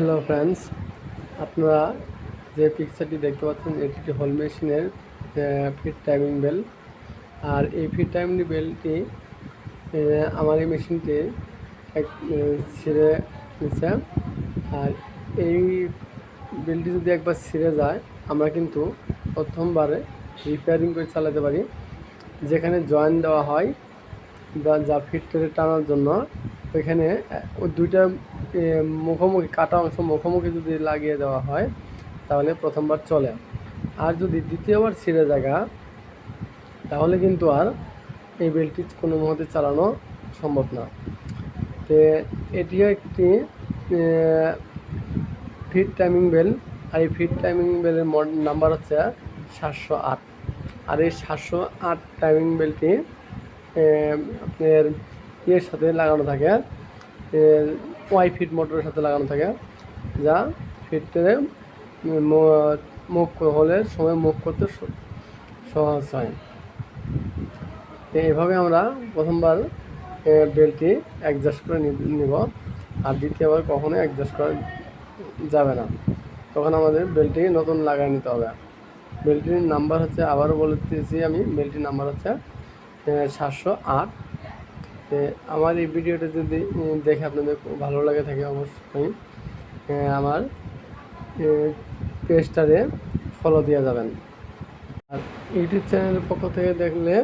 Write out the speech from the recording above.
Hello friends আপনারা যে পিকচারটি দেখতে পাচ্ছেন এটি একটি হল মেশিনের ফিট টাইমিং বেল আর এই ফিট টাইমিং বেলটি আমার এই মেশিনটি এক ছিঁড়ে নিচ্ছে আর এই বেলটি যদি একবার ছিঁড়ে যায়, আমরা কিন্তু প্রথমবারে রিপেয়ারিং করে চালাতে পারি। যেখানে জয়েন দেওয়া হয় যা ফিট টানার জন্য ওইখানে দুইটা মুখোমুখি, কাটা অংশ মুখোমুখি যদি লাগিয়ে দেওয়া হয়, তাহলে প্রথমবার চলে। আর যদি দ্বিতীয়বার ছিঁড়ে জায়গা, তাহলে কিন্তু আর এই বেলটি কোনো মুহূর্তে চালানো সম্ভব না। তো, এটিও একটি ফিট টাইমিং বেল, আর এই ফিট টাইমিং বেলের নাম্বার হচ্ছে সাতশো আট। আর এই সাতশো আট টাইমিং বেলটি আপনার ইয়ের সাথে লাগানো থাকে। ওয়াই ফিট মোটরের সাথে লাগানো থাকে। যা ফিটে মুখ হলে সময় মুখ করতে সহজ হয়। এইভাবে আমরা প্রথমবার বেলটি অ্যাডজাস্ট করে নিব। আর দ্বিতীয়বার কখনো অ্যাডজাস্ট করা যাবে না। তখন আমাদের বেলটি নতুন লাগাই নিতে হবে। বেলটির নাম্বার হচ্ছে, আবারও বলে দিয়েছি আমি, বেলটির নাম্বার হচ্ছে সাতশো আট। আমার এই ভিডিওটা যদি দেখে আপনাদের ভালো লাগে থাকে অবশ্যই আমার পেজটাতে ফলো দেওয়া যাবেন। আর ইউটিউব চ্যানেলের পক্ষ থেকে দেখলে